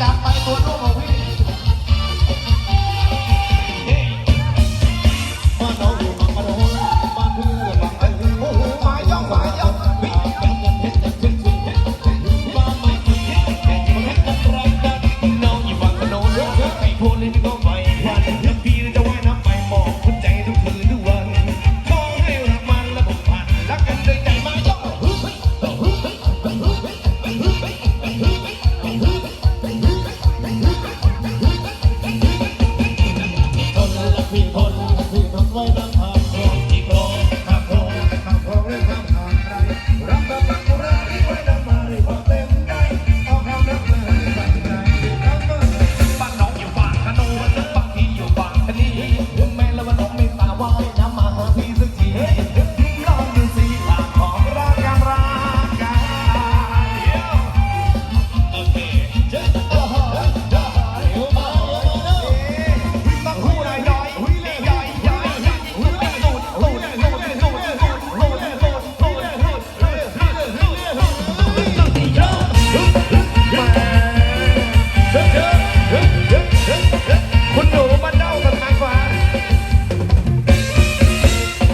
stop Why not?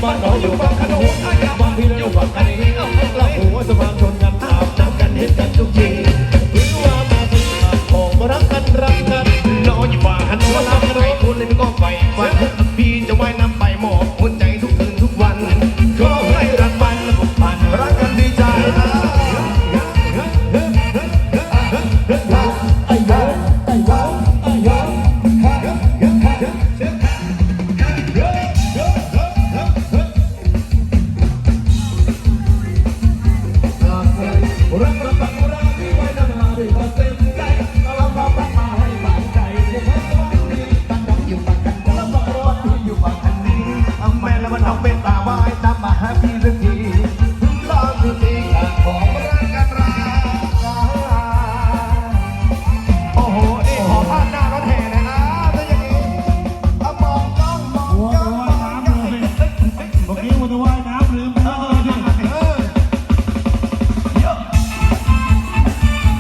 บ้านเราอยู่บ้านขนมบ้านพี่เราอยู่บ้านนี้